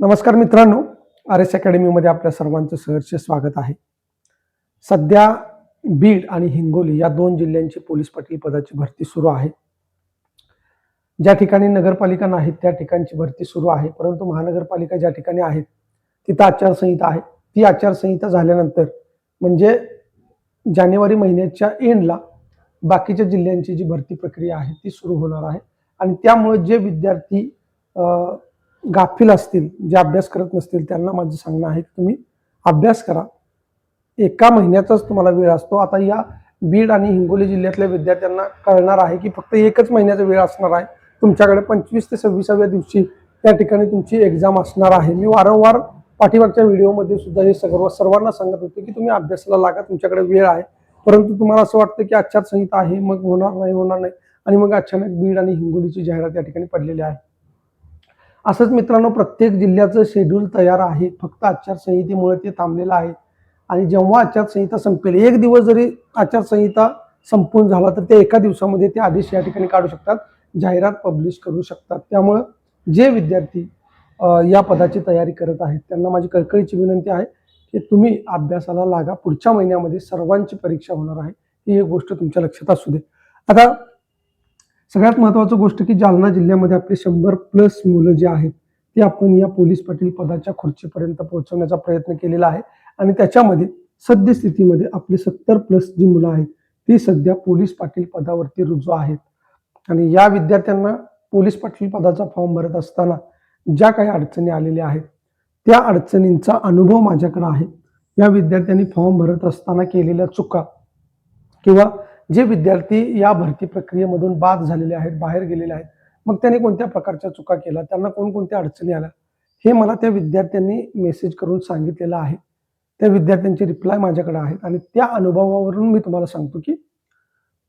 नमस्कार मित्रांनो R S अकॅडमीमध्ये आपल्या सर्वांचं सहर्ष स्वागत आहे. सध्या बीड आणि हिंगोली या दोन जिल्ह्यांची पोलीस पाटील पदाची भरती सुरू आहे. ज्या ठिकाणी नगरपालिका नाहीत त्या ठिकाणची भरती सुरू आहे. परंतु महानगरपालिका ज्या ठिकाणी आहेत तिथं आचारसंहिता आहे. ती आचारसंहिता झाल्यानंतर म्हणजे जानेवारी महिन्याच्या एंडला बाकीच्या जिल्ह्यांची जी भरती प्रक्रिया आहे ती सुरू होणार आहे. आणि त्यामुळे जे विद्यार्थी गाफील असतील जे अभ्यास करत नसतील त्यांना माझं सांगणं आहे की तुम्ही अभ्यास करा. एका महिन्याचाच तुम्हाला वेळ असतो. आता या बीड आणि हिंगोली जिल्ह्यातल्या विद्यार्थ्यांना कळणार आहे की फक्त एकच महिन्याचा वेळ असणार आहे. तुमच्याकडे पंचवीस ते सव्वीसाव्या दिवशी त्या ठिकाणी तुमची एक्झाम असणार आहे. मी वारंवार पाठीमागच्या व्हिडिओमध्ये सुद्धा हे सर्व सर्वांना सांगत होते की तुम्ही अभ्यासाला लागा तुमच्याकडे वेळ आहे. परंतु तुम्हाला असं वाटतं की आचारसंहिता आहे मग होणार नाही होणार नाही. आणि मग अचानक बीड आणि हिंगोलीची जाहिरात या ठिकाणी पडलेली आहे. असंच मित्रांनो प्रत्येक जिल्ह्याचं शेड्यूल तयार आहे. फक्त आचारसंहितेमुळे ते थांबलेलं आहे. आणि जेव्हा आचारसंहिता संपेल एक दिवस जरी आचारसंहिता संपून झाला तर ते एका दिवसामध्ये ते आदेश या ठिकाणी काढू शकतात. जाहिरात पब्लिश करू शकतात. त्यामुळं जे विद्यार्थी या पदाची तयारी करत आहेत त्यांना माझी कळकळीची विनंती आहे की तुम्ही अभ्यासाला लागा. पुढच्या महिन्यामध्ये सर्वांची परीक्षा होणार आहे. ही एक गोष्ट तुमच्या लक्षात असू दे. आता सगळ्यात महत्त्वाचं गोष्ट की जालना जिल्ह्यामध्ये आपले शंभर प्लस मुलं जे आहेत ते आपण या पोलीस पाटील पदाच्या खुर्चीपर्यंत पोहोचवण्याचा प्रयत्न केलेला आहे. आणि त्याच्यामध्ये सद्यस्थितीमध्ये आपले सत्तर प्लस जी मुलं आहेत ती सध्या पोलीस पाटील पदावरती रुजू आहेत. आणि या विद्यार्थ्यांना पोलीस पाटील पदाचा फॉर्म भरत असताना ज्या काही अडचणी आलेल्या आहेत त्या अडचणींचा अनुभव माझ्याकडे आहे. या विद्यार्थ्यांनी फॉर्म भरत असताना केलेल्या चुका किंवा जे विद्यार्थी या भरती प्रक्रियेमधून बाद झालेले आहेत बाहेर गेलेले आहेत मग त्यांनी कोणत्या प्रकारच्या चुका केल्या त्यांना कोणकोणत्या अडचणी आल्या हे मला त्या विद्यार्थ्यांनी मेसेज करून सांगितलेलं आहे. त्या विद्यार्थ्यांचे रिप्लाय माझ्याकडे आहेत आणि त्या अनुभवावरून मी तुम्हाला सांगतो की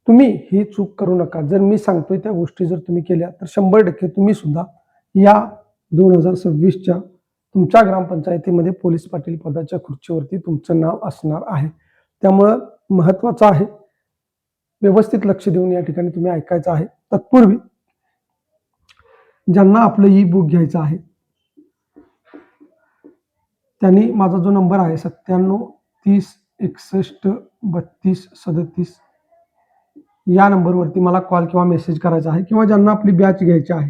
तुम्ही ही चूक करू नका. जर मी सांगतोय त्या गोष्टी जर तुम्ही केल्या तर शंभर टक्के तुम्ही सुद्धा या दोन हजार सव्वीसच्या तुमच्या ग्रामपंचायतीमध्ये पोलीस पाटील पदाच्या खुर्चीवरती तुमचं नाव असणार आहे. त्यामुळं महत्त्वाचं आहे व्यवस्थित लक्ष देऊन या ठिकाणी तुम्ही ऐकायचं आहे. तत्पूर्वी ज्यांना आपलं ई बुक घ्यायचं आहे त्यांनी माझा जो नंबर आहे सत्त्याण्णव तीस एकसष्ट बत्तीस सदतीस या नंबरवरती मला कॉल किंवा मेसेज करायचा आहे किंवा ज्यांना आपली बॅच घ्यायची आहे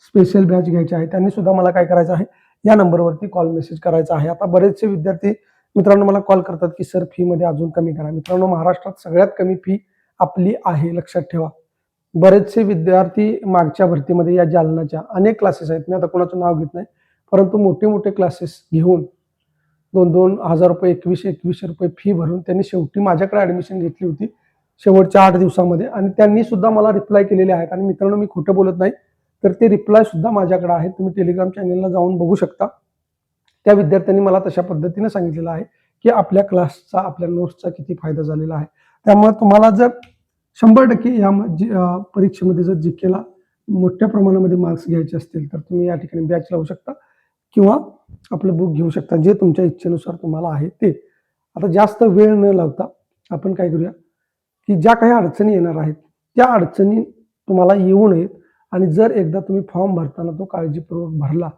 स्पेशल बॅच घ्यायची आहे त्यांनी सुद्धा मला काय करायचं आहे या नंबरवरती कॉल मेसेज करायचा आहे. आता बरेचसे विद्यार्थी मित्रांनो मला कॉल करतात की सर फीमध्ये अजून कमी करा. मित्रांनो महाराष्ट्रात सगळ्यात कमी फी आपली आहे लक्षात ठेवा. बरेचसे विद्यार्थी मागच्या भरतीमध्ये या जालनाच्या अनेक क्लासेस आहेत. मी आता कोणाचं नाव घेत नाही परंतु मोठे मोठे क्लासेस घेऊन दोन दोन हजार रुपये एकवीसशे एकवीसशे रुपये फी भरून त्यांनी शेवटी माझ्याकडे ॲडमिशन घेतली होती शेवटच्या आठ दिवसामध्ये. आणि त्यांनी सुद्धा मला रिप्लाय केलेले आहेत. आणि मित्रांनो मी खोटं बोलत नाही तर ते रिप्लाय सुद्धा माझ्याकडे आहेत. तुम्ही टेलिग्राम चॅनलला जाऊन बघू शकता. त्या विद्यार्थ्यांनी मला तशा पद्धतीने सांगितलेलं आहे की आपल्या क्लासचा आपल्या नोट्सचा किती फायदा झालेला आहे. त्यामुळे तुम्हाला जर शंभर टक्के या म- जी- परीक्षेमध्ये जर जिकेला मोठ्या प्रमाणामध्ये मार्क्स घ्यायचे असतील तर तुम्ही या ठिकाणी बॅच लावू शकता किंवा आपलं बुक घेऊ शकता जे तुमच्या इच्छेनुसार तुम्हाला आहे ते. आता जास्त वेळ न लावता आपण काय करूया की ज्या काही अडचणी येणार आहेत त्या अडचणी तुम्हाला येऊ नयेत आणि जर एकदा तुम्ही फॉर्म भरताना तो काळजीपूर्वक भरला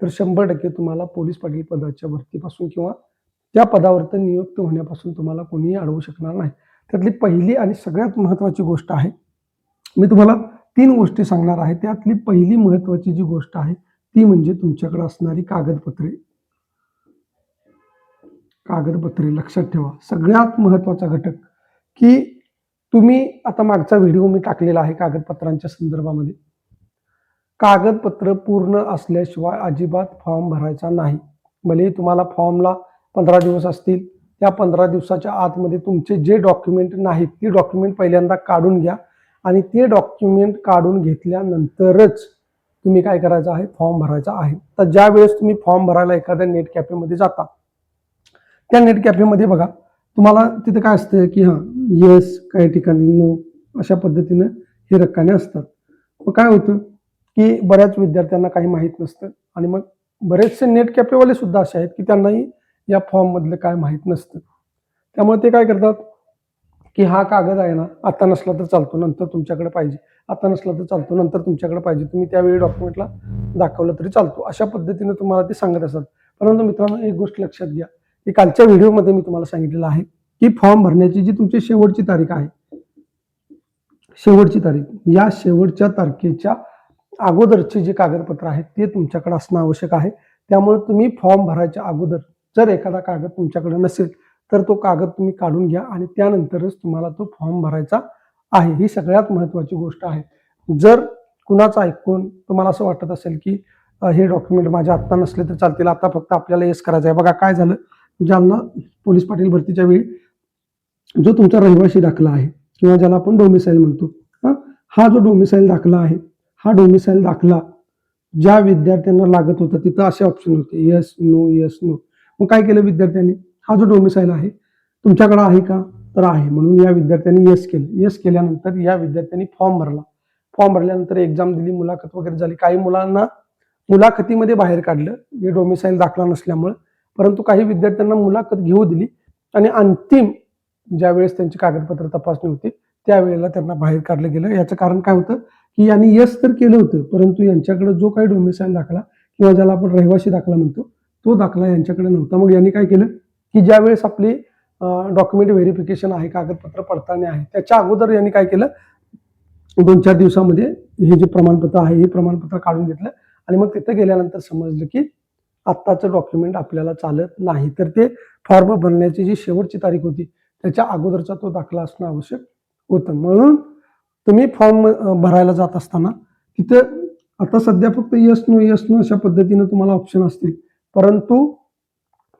तर शंभर टक्के तुम्हाला पोलीस पाटील पदाच्या भरतीपासून किंवा त्या पदावर नियुक्त होण्यापासून तुम्हाला कोणीही अडवू शकणार नाही. त्यातली पहिली आणि सगळ्यात महत्त्वाची गोष्ट आहे. मी तुम्हाला तीन गोष्टी सांगणार आहे. त्यातली पहिली महत्त्वाची जी गोष्ट आहे ती म्हणजे तुमच्याकडे असणारी कागदपत्रे. कागदपत्रे लक्षात ठेवा. सगळ्यात महत्त्वाचा घटक की तुम्ही आता मागचा व्हिडिओ मी टाकलेला आहे कागदपत्रांच्या संदर्भामध्ये. कागदपत्र पूर्ण असल्याशिवाय अजिबात फॉर्म भरायचा नाही. भले तुम्हाला फॉर्मला पंधरा दिवस असतील त्या पंधरा दिवसाच्या आतमध्ये तुमचे जे डॉक्युमेंट नाहीत ती डॉक्युमेंट पहिल्यांदा काढून घ्या. आणि ते डॉक्युमेंट काढून घेतल्यानंतरच तुम्ही काय करायचं आहे? फॉर्म भरायचा आहे. तर ज्या वेळेस तुम्ही फॉर्म भरायला एखाद्या नेट कॅफेमध्ये जाता त्या नेट कॅफेमध्ये बघा तुम्हाला तिथे काय असतं की हां येस काही ठिकाणी नो अशा पद्धतीनं हे रक्काने असतात. मग काय होतं की बऱ्याच विद्यार्थ्यांना काही माहीत नसतं. आणि मग बरेचसे नेट कॅफेवाले सुद्धा असे आहेत की त्यांनाही या फॉर्ममधलं काय माहीत नसतं. त्यामुळे ते काय करतात की हा कागद आहे ना आता नसला तर चालतो नंतर तुमच्याकडे पाहिजे. आता नसला तर चालतो नंतर तुमच्याकडे पाहिजे. तुम्ही त्यावेळी डॉक्युमेंटला दाखवलं तरी चालतो. अशा पद्धतीने तुम्हाला ते सांगत असतात. परंतु मित्रांनो एक गोष्ट लक्षात घ्या. की कालच्या व्हिडिओमध्ये मी तुम्हाला सांगितलेलं आहे की फॉर्म भरण्याची जी तुमची शेवटची तारीख आहे शेवटची तारीख या शेवटच्या तारखेच्या अगोदरचे जे कागदपत्र आहेत ते तुमच्याकडे असणं आवश्यक आहे. त्यामुळे तुम्ही फॉर्म भरायच्या अगोदर जर एखादा कागद तुमच्याकडे नसेल तर तो कागद तुम्ही काढून घ्या आणि त्यानंतरच तुम्हाला तो फॉर्म भरायचा आहे. ही सगळ्यात महत्त्वाची गोष्ट आहे. जर कुणाचं ऐकून तुम्हाला असं वाटत असेल की हे डॉक्युमेंट माझ्या आत्ता नसले तर चालतील आता फक्त आपल्याला येस करायचं आहे. बघा काय झालं ज्यांना पोलीस पाटील भरतीच्या वेळी जो तुमचा रहिवाशी दाखला आहे किंवा ज्याला आपण डोमिसाईल म्हणतो हा हा जो डोमिसाईल दाखला आहे हा डोमिसाईल दाखला ज्या विद्यार्थ्यांना लागत होता तिथं असे ऑप्शन होते येस नो येस नो मग काय केलं विद्यार्थ्यांनी? हा जो डोमिसाईल आहे तुमच्याकडे आहे का? तर आहे. म्हणून या विद्यार्थ्यांनी येस केलं. येस केल्यानंतर या विद्यार्थ्यांनी फॉर्म भरला. फॉर्म भरल्यानंतर एक्झाम दिली मुलाखत वगैरे झाली. काही मुलांना मुलाखतीमध्ये बाहेर काढलं. हे डोमिसाईल दाखला नसल्यामुळं. परंतु काही विद्यार्थ्यांना मुलाखत घेऊ दिली आणि अंतिम ज्या वेळेस त्यांची कागदपत्र तपासणी होती त्यावेळेला त्यांना बाहेर काढलं गेलं. याचं कारण काय होतं? की यांनी यस तर केलं होतं परंतु यांच्याकडे जो काही डोमिसाईल दाखला किंवा ज्याला आपण रहिवासी दाखला म्हणतो तो दाखला यांच्याकडे नव्हता. मग यांनी काय केलं? की ज्या वेळेस आपली डॉक्युमेंट व्हेरिफिकेशन आहे कागदपत्र पडताळणी आहे त्याच्या अगोदर यांनी काय केलं? दोन चार दिवसामध्ये हे जे प्रमाणपत्र आहे हे प्रमाणपत्र काढून घेतलं आणि मग तिथं गेल्यानंतर समजलं की आत्ताचं डॉक्युमेंट आपल्याला चालत नाही. तर ते फॉर्म भरण्याची जी शेवटची तारीख होती त्याच्या अगोदरचा तो दाखला असणं आवश्यक होतं. म्हणून तुम्ही फॉर्म भरायला जात असताना तिथं आता सध्या फक्त यस नो यस नो अशा पद्धतीनं तुम्हाला ऑप्शन असतील. परंतु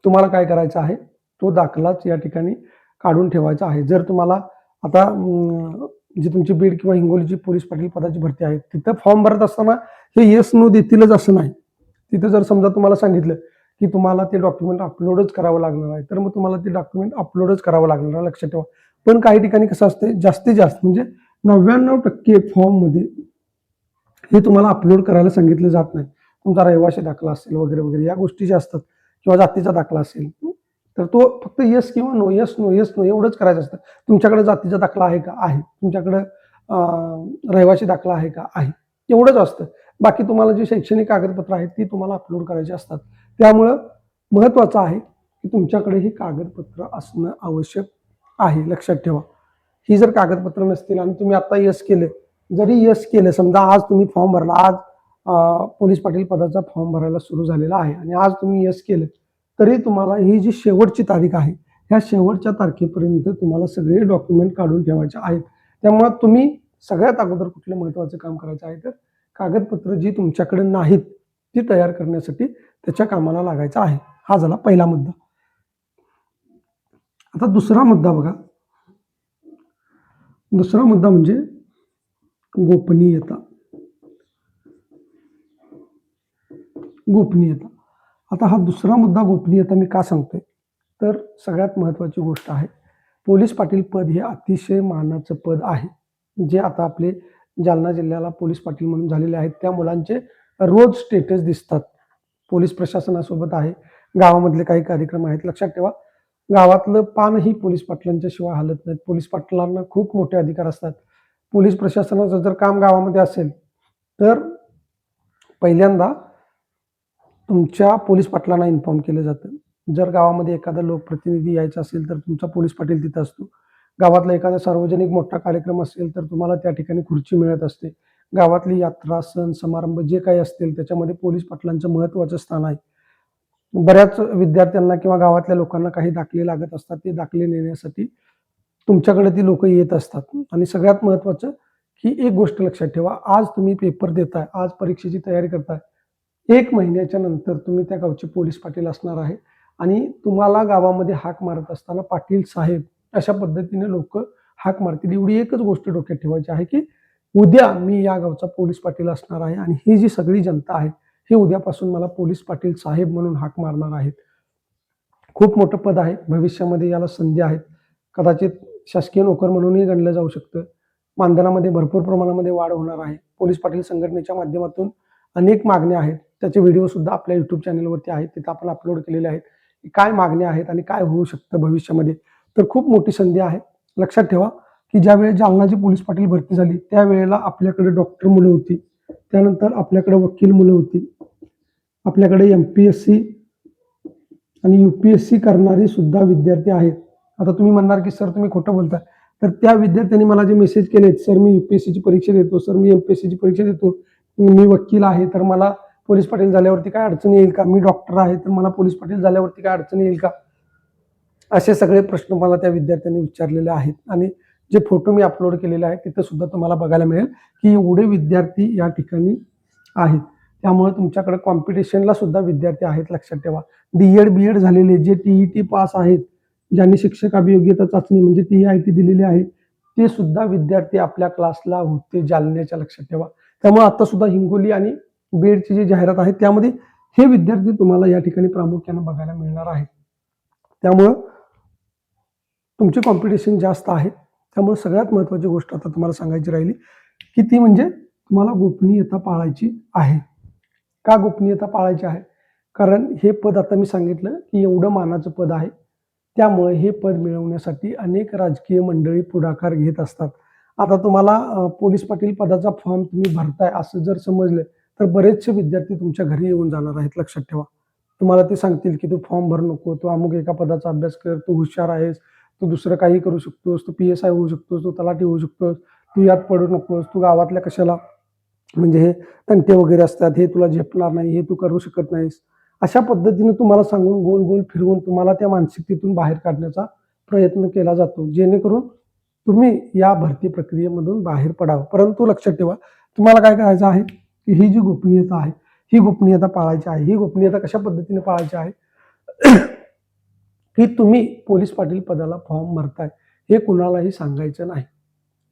तुम्हाला काय करायचं आहे? तो दाखलाच या ठिकाणी काढून ठेवायचा आहे. जर तुम्हाला आता जी तुमची बीड किंवा हिंगोलीची पोलीस पाटील पदाची भरती आहे तिथं फॉर्म भरत असताना हे येस नो देतीलच असं नाही. तिथं जर समजा तुम्हाला सांगितलं की तुम्हाला ते डॉक्युमेंट अपलोडच करावं लागणार आहे तर मग तुम्हाला ते डॉक्युमेंट अपलोडच करावं लागणार आहे लक्षात ठेवा. पण काही ठिकाणी कसं असते जास्तीत जास्त म्हणजे नव्याण्णव टक्के फॉर्ममध्ये हे तुम्हाला अपलोड करायला सांगितलं जात नाही. तुमचा रहिवासी दाखला असेल वगैरे वगैरे या गोष्टी ज्या असतात किंवा जातीचा दाखला असेल तर तो फक्त येस किंवा no yes no yes no एवढंच करायचं असतं. तुमच्याकडे जातीचा दाखला आहे का? आहे. तुमच्याकडे रहिवाशी रहिवासी दाखला आहे का? आहे. एवढंच असतं. बाकी तुम्हाला जी शैक्षणिक कागदपत्र आहेत ती तुम्हाला अपलोड करायची असतात. त्यामुळं महत्त्वाचं आहे की तुमच्याकडे ही कागदपत्र असणं आवश्यक आहे. लक्षात ठेवा. ही जर कागदपत्र नसतील आणि तुम्ही आता यस केलं जरी यस केलं समजा आज तुम्ही फॉर्म भरला आज पोलीस पाटील पदाचा फॉर्म भरायला सुरू झालेला आहे. आणि आज तुम्ही यस केलं तरी तुम्हाला ही जी शेवटची तारीख आहे ह्या शेवटच्या तारखेपर्यंत तुम्हाला सगळे डॉक्युमेंट काढून ठेवायचे आहेत. त्यामुळे तुम्ही सगळ्यात अगोदर कुठलं महत्त्वाचं काम करायचं आहे तर कागदपत्र जी तुमच्याकडे नाहीत ती तयार करण्यासाठी त्याच्या कामाला लागायचं आहे. हा झाला पहिला मुद्दा. आता दुसरा मुद्दा बघा. दुसरा मुद्दा म्हणजे गोपनीयता. गोपनीयता. आता हा दुसरा मुद्दा गोपनीयता मी का सांगतोय? तर सगळ्यात महत्त्वाची गोष्ट आहे पोलीस पाटील पद हे अतिशय मानाचं पद आहे. जे आता आपले जालना जिल्ह्याला पोलीस पाटील म्हणून झालेले आहेत त्या मुलांचे रोज स्टेटस दिसतात. पोलीस प्रशासनासोबत आहे गावामधले काही कार्यक्रम आहेत. लक्षात ठेवा गावातलं पानही पोलीस पाटलांच्या शिवाय हलत नाहीत. पोलीस पाटलांना खूप मोठे अधिकार असतात. पोलीस प्रशासनाचं जर काम गावामध्ये असेल तर पहिल्यांदा तुमच्या पोलीस पाटलांना इन्फॉर्म केलं जातं. जर गावामध्ये एखादा लोकप्रतिनिधी यायचा असेल तर तुमचा पोलीस पाटील तिथं असतो. गावातला एखादा सार्वजनिक मोठा कार्यक्रम असेल तर तुम्हाला त्या ठिकाणी खुर्ची मिळत असते. गावातली यात्रा सण समारंभ जे काही असतील त्याच्यामध्ये पोलीस पाटलांचं महत्त्वाचं स्थान आहे. बऱ्याच विद्यार्थ्यांना किंवा गावातल्या लोकांना काही दाखले लागत असतात. ते दाखले नेण्यासाठी तुमच्याकडे ती लोक येत असतात. आणि सगळ्यात महत्त्वाचं की एक गोष्ट लक्षात ठेवा. आज तुम्ही पेपर देताय. आज परीक्षेची तयारी करताय. एक महिन्याच्या नंतर तुम्ही त्या गावचे पोलीस पाटील असणार आहे. आणि तुम्हाला गावामध्ये हाक मारत असताना पाटील साहेब अशा पद्धतीने लोक हाक मारतील. एवढी एकच गोष्ट डोक्यात ठेवायची आहे की उद्या मी या गावचा पोलीस पाटील असणार आहे आणि ही जी सगळी जनता आहे हे उद्यापासून मला पोलीस पाटील साहेब म्हणून हाक मारणार आहेत. खूप मोठं पद आहे. भविष्यामध्ये याला संधी आहेत. कदाचित शासकीय नोकर म्हणूनही गणलं जाऊ शकतं. मानधनामध्ये भरपूर प्रमाणामध्ये वाढ होणार आहे. पोलीस पाटील संघटनेच्या माध्यमातून अनेक मागण्या आहेत. त्याचे व्हिडिओसुद्धा आपल्या यूट्यूब चॅनलवरती आहेत. तिथं आपण अपलोड केलेले आहेत. की काय मागण्या आहेत आणि काय होऊ शकतं भविष्यामध्ये? तर खूप मोठी संधी आहे. लक्षात ठेवा की ज्या वेळेस जालनाची पोलीस पाटील भरती झाली त्यावेळेला आपल्याकडे डॉक्टर मुलं होती. त्यानंतर आपल्याकडे वकील मुलं होती. आपल्याकडे एम पी एस सी आणि यू पी एस सी करणारी सुद्धा विद्यार्थी आहेत. आता तुम्ही म्हणणार की सर तुम्ही खोटं बोलताय. तर त्या विद्यार्थ्यांनी मला जे मेसेज केलेत सर मी यू पी एस सीची परीक्षा देतो. सर मी एम पी एस सीची परीक्षा देतो. मी वकील आहे तर मला पोलीस पाटील झाल्यावरती काय अडचण येईल का? मी डॉक्टर आहे तर मला पोलीस पाटील झाल्यावरती काय अडचण येईल का? असे सगळे प्रश्न मला त्या विद्यार्थ्यांनी विचारलेले आहेत. आणि जे फोटो मी अपलोड केलेले आहेत तिथे सुद्धा तुम्हाला बघायला मिळेल की एवढे विद्यार्थी या ठिकाणी आहेत. त्यामुळे तुमच्याकडे कॉम्पिटिशनला सुद्धा विद्यार्थी आहेत लक्षात ठेवा. डी एड बी एड झालेले जे टी ई टी पास आहेत ज्यांनी शिक्षक अभियोग्यता चाचणी म्हणजे टी आय टी दिलेली आहे ते सुद्धा विद्यार्थी आपल्या क्लासला होते जालन्याच्या लक्षात ठेवा. त्यामुळे आता सुद्धा हिंगोली आणि बीडची जी जाहिरात आहे त्यामध्ये हे विद्यार्थी तुम्हाला या ठिकाणी प्रामुख्याने बघायला मिळणार आहेत. त्यामुळं तुमचे कॉम्पिटिशन जास्त आहे त्यामुळे सगळ्यात महत्त्वाची गोष्ट आता तुम्हाला सांगायची राहिली की ती म्हणजे तुम्हाला गोपनीयता पाळायची आहे. का गोपनीयता पाळायची आहे? कारण हे पद आता मी सांगितलं की एवढं मानाचं पद आहे. त्यामुळे हे पद मिळवण्यासाठी अनेक राजकीय मंडळी पुढाकार घेत असतात. आता तुम्हाला पोलीस पाटील पदाचा फॉर्म तुम्ही भरताय असं जर समजलं तर बरेचसे विद्यार्थी तुमच्या घरी येऊन जाणार आहेत लक्षात ठेवा. तुम्हाला ते सांगतील की तू फॉर्म भर नको तू अमुक एका पदाचा अभ्यास कर तू हुशार आहेस तू दुसरं काही करू शकतोस तू पी एस आय होऊ शकतोस तू तलाठी होऊ शकतोस तू यात पडू नकोस तू गावातल्या कशाला? म्हणजे हे तंटे वगैरे असतात हे तुला झेपणार नाही हे तू करू शकत नाहीस. अशा पद्धतीने तुम्हाला सांगून गोल गोल फिरवून तुम्हाला त्या मानसिकतेतून बाहेर काढण्याचा प्रयत्न केला जातो. जेणेकरून तुम्ही या भरती प्रक्रियेमधून बाहेर पडावं. परंतु लक्षात ठेवा तुम्हाला काय करायचं आहे? की ही जी गोपनीयता आहे ही गोपनीयता पाळायची आहे ही गोपनीयता कशा पद्धतीने पाळायची आहे? की तुम्ही पोलीस पाटील पदाला फॉर्म भरताय हे कुणालाही सांगायचं नाही.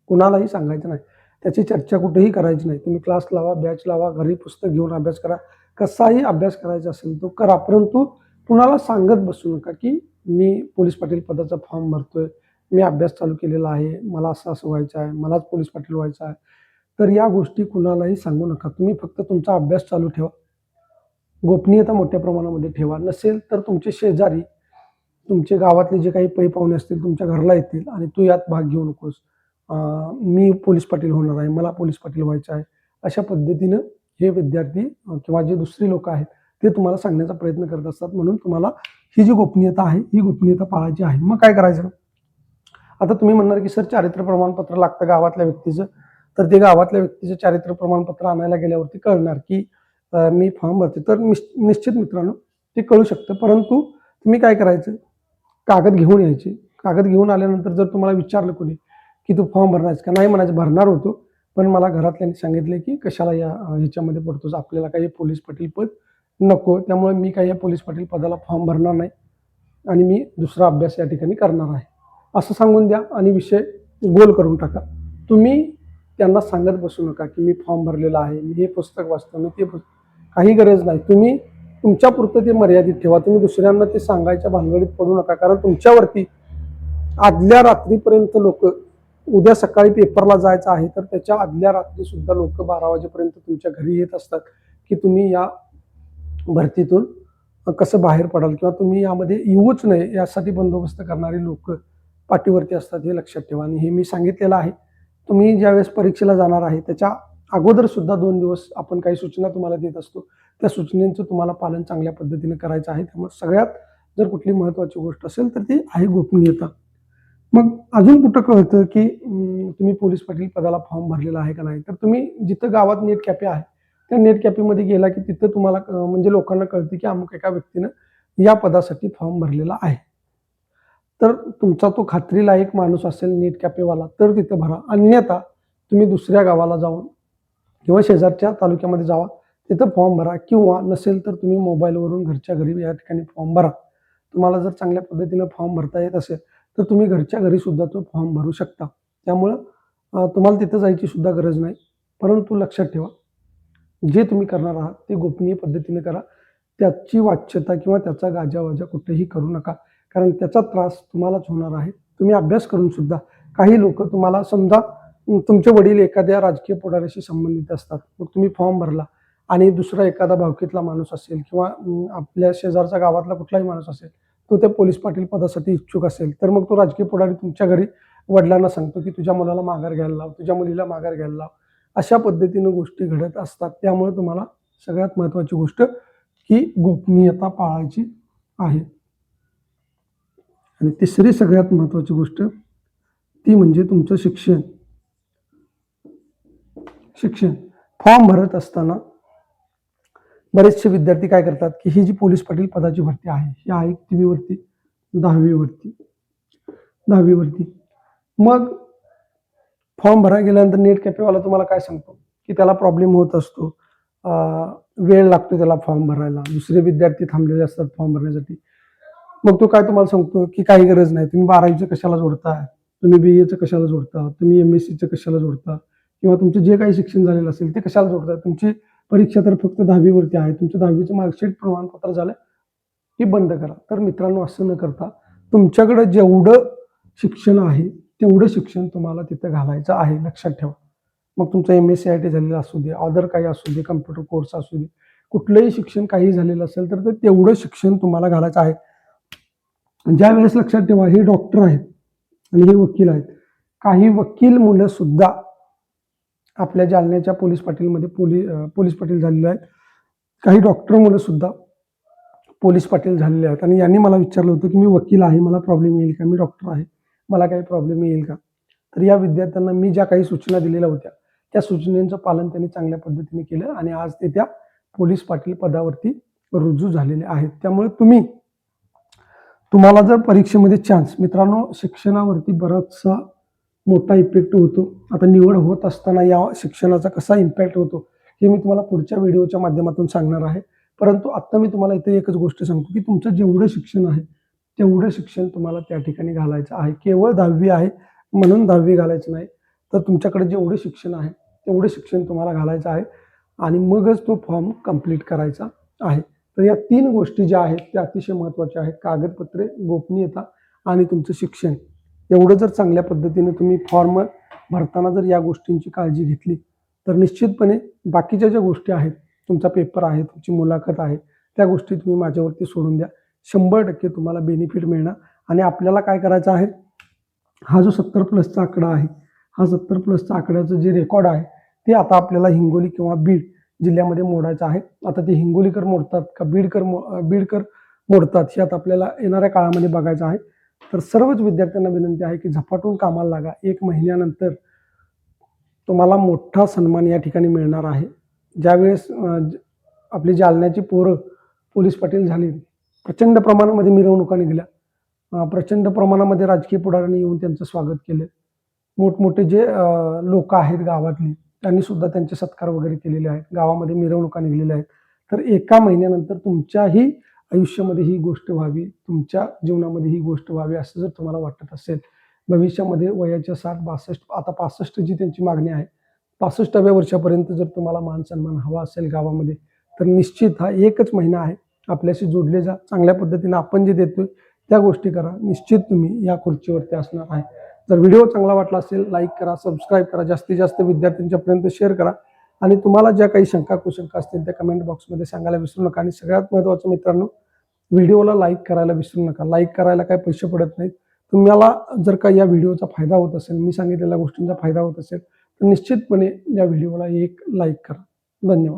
कुणालाही सांगायचं नाही. त्याची चर्चा कुठेही करायची नाही. तुम्ही क्लास लावा बॅच लावा घरी पुस्तक घेऊन अभ्यास करा. कसाही अभ्यास करायचा असेल तो करा. परंतु कुणाला सांगत बसू नका की मी पोलीस पाटील पदाचा फॉर्म भरतोय मी अभ्यास चालू केलेला आहे मला असं असं व्हायचं आहे मलाच पोलीस पाटील व्हायचं आहे. तर या गोष्टी कुणालाही सांगू नका. तुम्ही फक्त तुमचा अभ्यास चालू ठेवा. गोपनीयता मोठ्या प्रमाणामध्ये ठेवा. नसेल तर तुमचे शेजारी तुमचे गावातले जे काही पै पाहुणे असतील तुमच्या घरला येतील आणि तू यात भाग घेऊ नकोस. मी पोलीस पाटील होणार आहे मला पोलीस पाटील व्हायचं आहे. अशा पद्धतीनं हे विद्यार्थी किंवा जे दुसरी लोक आहेत ते तुम्हाला सांगण्याचा प्रयत्न करत असतात. म्हणून तुम्हाला ही जी गोपनीयता आहे ही गोपनीयता पाळायची आहे. मग काय करायचं? आता तुम्ही म्हणणार की सर चारित्र्य प्रमाणपत्र लागतं गावातल्या व्यक्तीचं. तर ते गावातल्या व्यक्तीचं चारित्र्य प्रमाणपत्र आणायला गेल्यावरती कळणार की मी फॉर्म भरते. तर निश्चित मित्रांनो ते कळू शकतं. परंतु तुम्ही काय करायचं? कागद घेऊन यायचे. कागद घेऊन आल्यानंतर जर तुम्हाला विचारलं कोणी की तू फॉर्म भरणार का? नाही म्हणायचं भरणार होतो. पण मला घरातल्यांनी सांगितले की कशाला या ह्याच्यामध्ये पडतोस? आपल्याला काही पोलीस पाटील पद नको. त्यामुळे मी काही या पोलीस पाटील पदाला फॉर्म भरणार नाही आणि मी दुसरा अभ्यास या ठिकाणी करणार आहे. असं सांगून द्या आणि विषय गोल करून टाका. तुम्ही त्यांना सांगत बसू नका की मी फॉर्म भरलेला आहे मी हे पुस्तक वाचतो मी ते पुस्तक काही गरज नाही. तुम्ही तुमच्यापुरतं ते मर्यादित ठेवा. तुम्ही दुसऱ्यांना ते सांगायच्या भानगडीत पडू नका. कारण तुमच्यावरती आदल्या रात्रीपर्यंत लोक उद्या सकाळी पेपरला जायचं आहे तर त्याच्या आदल्या रात्री सुद्धा लोक बारा वाजेपर्यंत तुमच्या घरी येत असतात की तुम्ही या भरतीतून कसं बाहेर पडाल किंवा तुम्ही यामध्ये येऊच नये. यासाठी बंदोबस्त करणारी लोक पाठीवरती असतात हे लक्षात ठेवा. आणि हे मी सांगितलेलं आहे. तुम्ही ज्यावेळेस परीक्षेला जाणार आहे त्याच्या अगोदर सुद्धा दोन दिवस आपण काही सूचना तुम्हाला देत असतो. त्या सूचनेचं तुम्हाला पालन चांगल्या पद्धतीने करायचं आहे. त्यामुळे सगळ्यात जर कुठली महत्त्वाची गोष्ट असेल तर ती आहे गोपनीयता. मग अजून कुठं कळतं की तुम्ही पोलीस पाटील पदाला फॉर्म भरलेला आहे का नाही? तर तुम्ही जिथं गावात नेट कॅफे आहे त्या नेट कॅफेमध्ये गेला की तिथं तुम्हाला म्हणजे लोकांना कळते की अमुक एका व्यक्तीनं या पदासाठी फॉर्म भरलेला आहे. तर तुमचा तो खात्रीलायक माणूस असेल नीट कॅफेवाला तर तिथं भरा. अन्यथा तुम्ही दुसऱ्या गावाला जाऊन किंवा शेजारच्या तालुक्यामध्ये जावा तिथं फॉर्म भरा. किंवा नसेल तर तुम्ही मोबाईलवरून घरच्या घरी या ठिकाणी फॉर्म भरा. तुम्हाला जर चांगल्या पद्धतीनं फॉर्म भरता येत असेल तर तुम्ही घरच्या घरी सुद्धा तो फॉर्म भरू शकता. त्यामुळं तुम्हाला तिथं जायची सुद्धा गरज नाही. परंतु लक्षात ठेवा जे तुम्ही करणार आहात ते गोपनीय पद्धतीने करा. त्याची वाच्यता किंवा त्याचा गाजावाजा कुठेही करू नका. कारण त्याचा त्रास तुम्हालाच होणार आहे. तुम्ही अभ्यास करून सुद्धा काही लोक तुम्हाला समजा तुमचे वडील एखाद्या राजकीय पुढाऱ्याशी संबंधित असतात. मग तुम्ही फॉर्म भरला आणि दुसरा एखादा भावकीतला माणूस असेल किंवा आपल्या शेजारचा गावातला कुठलाही माणूस असेल तो त्या पोलीस पाटील पदासाठी इच्छुक असेल तर मग तो राजकीय पुढारी तुमच्या घरी वडिलांना सांगतो की तुझ्या मुलाला माघार घ्यायला लाव तुझ्या मुलीला माघार घ्यायला लाव. अशा पद्धतीनं गोष्टी घडत असतात. त्यामुळे तुम्हाला सगळ्यात महत्त्वाची गोष्ट की गोपनीयता पाळायची आहे. आणि तिसरी सगळ्यात महत्त्वाची गोष्ट ती म्हणजे तुमचं शिक्षण. शिक्षण. फॉर्म भरत असताना बरेचसे विद्यार्थी काय करतात की ही जी पोलीस पाटील पदाची भरती आहे ही आहे कितवीवरती दहावीवरती दहावीवरती. मग फॉर्म भरायला गेल्यानंतर नेट कॅफेवाला तुम्हाला काय सांगतो? की त्याला प्रॉब्लेम होत असतो. वेळ लागतो त्याला फॉर्म भरायला. दुसरे विद्यार्थी थांबलेले असतात फॉर्म भरण्यासाठी. मग तो काय तुम्हाला सांगतो की काही गरज नाही तुम्ही बारावीचं कशाला जोडताय तुम्ही बी एचं कशाला जोडता? तुम्ही एम एस सीचं कशाला जोडता? किंवा तुमचं जे काही शिक्षण झालेलं असेल ते कशाला जोडता? तुमची परीक्षा तर फक्त दहावीवरती आहे तुमचं दहावीचं मार्कशीट प्रमाणपत्र झालं की बंद करा. तर मित्रांनो असं न करता तुमच्याकडं जेवढं शिक्षण आहे तेवढं शिक्षण तुम्हाला तिथं घालायचं आहे लक्षात ठेवा. मग तुमचं M S C I T झालेलं असू दे अदर काही असू दे कम्प्युटर कोर्स असू दे कुठलंही शिक्षण काही झालेलं असेल तर तेवढं शिक्षण तुम्हाला घालायचं आहे. ज्या वेळेस लक्षात ठेवा हे डॉक्टर आहेत आणि हे वकील आहेत. काही वकील मुलं सुद्धा आपल्या जालन्याच्या पोलीस पाटीलमध्ये पोली पोलीस पाटील झालेले आहेत. काही डॉक्टर मुलं सुद्धा पोलीस पाटील झालेले आहेत. आणि यांनी मला विचारलं होतं की मी वकील आहे मला प्रॉब्लेम येईल का? मी डॉक्टर आहे मला काही प्रॉब्लेम येईल का? तर या विद्यार्थ्यांना मी ज्या काही सूचना दिलेल्या होत्या त्या सूचनेचं पालन त्यांनी चांगल्या पद्धतीने केलं आणि आज ते त्या पोलीस पाटील पदावरती रुजू झालेले आहेत. त्यामुळे तुम्ही तुम्हाला जर परीक्षेमध्ये चान्स मित्रांनो शिक्षणावरती बराचसा मोठा इफेक्ट होतो. आता निवड होत असताना या शिक्षणाचा कसा इम्पॅक्ट होतो हे मी तुम्हाला पुढच्या व्हिडिओच्या माध्यमातून सांगणार आहे. परंतु आत्ता मी तुम्हाला इथे एकच गोष्ट सांगतो की तुमचं जेवढं शिक्षण आहे तेवढं शिक्षण तुम्हाला त्या ठिकाणी घालायचं आहे. केवळ दहावी आहे म्हणून दहावी घालायचं नाही. तर तुमच्याकडे जेवढं शिक्षण आहे तेवढं शिक्षण तुम्हाला घालायचं आहे. आणि मगच तो फॉर्म कंप्लीट करायचा आहे. तर या तीन गोष्टी ज्या आहेत त्या अतिशय महत्त्वाच्या आहेत. कागदपत्रे गोपनीयता आणि तुमचं शिक्षण. एवढं जर चांगल्या पद्धतीने तुम्ही फॉर्म भरताना जर या गोष्टींची काळजी घेतली तर निश्चितपणे बाकीच्या ज्या गोष्टी आहेत तुमचा पेपर आहे तुमची मुलाखत आहे त्या गोष्टी तुम्ही माझ्यावरती सोडून द्या. शंभर टक्के तुम्हाला बेनिफिट मिळणार. आणि आपल्याला काय करायचं आहे हा जो सत्तर प्लसचा आकडा आहे हा सत्तर प्लसचा आकड्याचं जे रेकॉर्ड आहे ते आता आपल्याला हिंगोली किंवा बीड जिल्ह्यामध्ये मोडायचं आहे. आता ते हिंगोलीकर मोडतात का बीडकर मो बीडकर मोडतात हे आता आपल्याला येणाऱ्या काळामध्ये बघायचं आहे. तर सर्वच विद्यार्थ्यांना विनंती आहे की झपाटून कामाला लागा. एक महिन्यानंतर तुम्हाला मोठा सन्मान या ठिकाणी मिळणार आहे. ज्यावेळेस ज- आपली जालन्याची पोरं पोलीस पाटील झाली प्रचंड प्रमाणामध्ये मिरवणुका निघाल्या. प्रचंड प्रमाणामध्ये राजकीय पुढाऱ्यांनी येऊन त्यांचं स्वागत केलं. मोठमोठे जे लोक आहेत गावातली त्यांनी सुद्धा त्यांचे सत्कार वगैरे केलेले आहेत. गावामध्ये मिरवणुका निघलेल्या आहेत. तर एका महिन्यानंतर तुमच्याही आयुष्यामध्ये ही गोष्ट व्हावी तुमच्या जीवनामध्ये ही गोष्ट व्हावी असं जर तुम्हाला वाटत असेल भविष्यामध्ये वयाच्या साठ बासष्ट आता पासष्ट जी त्यांची मागणी आहे पासष्टाव्या वर्षापर्यंत जर तुम्हाला मान सन्मान हवा असेल गावामध्ये तर निश्चित हा एकच महिना आहे. आपल्याशी जोडले जा चांगल्या पद्धतीने आपण जे देतोय त्या गोष्टी करा. निश्चित तुम्ही या खुर्चीवरती असणार आहे. जर व्हिडिओ चांगला वाटला असेल लाईक करा सबस्क्राईब करा जास्तीत जास्त विद्यार्थ्यांच्यापर्यंत शेअर करा. आणि तुम्हाला ज्या काही शंका कुशंका असतील त्या कमेंट बॉक्समध्ये सांगायला विसरू नका. आणि सगळ्यात महत्त्वाचं मित्रांनो व्हिडिओला लाईक करायला विसरू नका. लाईक करायला काही पैसे पडत नाहीत. तुम्हाला जर का या व्हिडिओचा फायदा होत असेल मी सांगितलेल्या गोष्टींचा फायदा होत असेल तर निश्चितपणे या व्हिडिओला एक लाईक करा. धन्यवाद.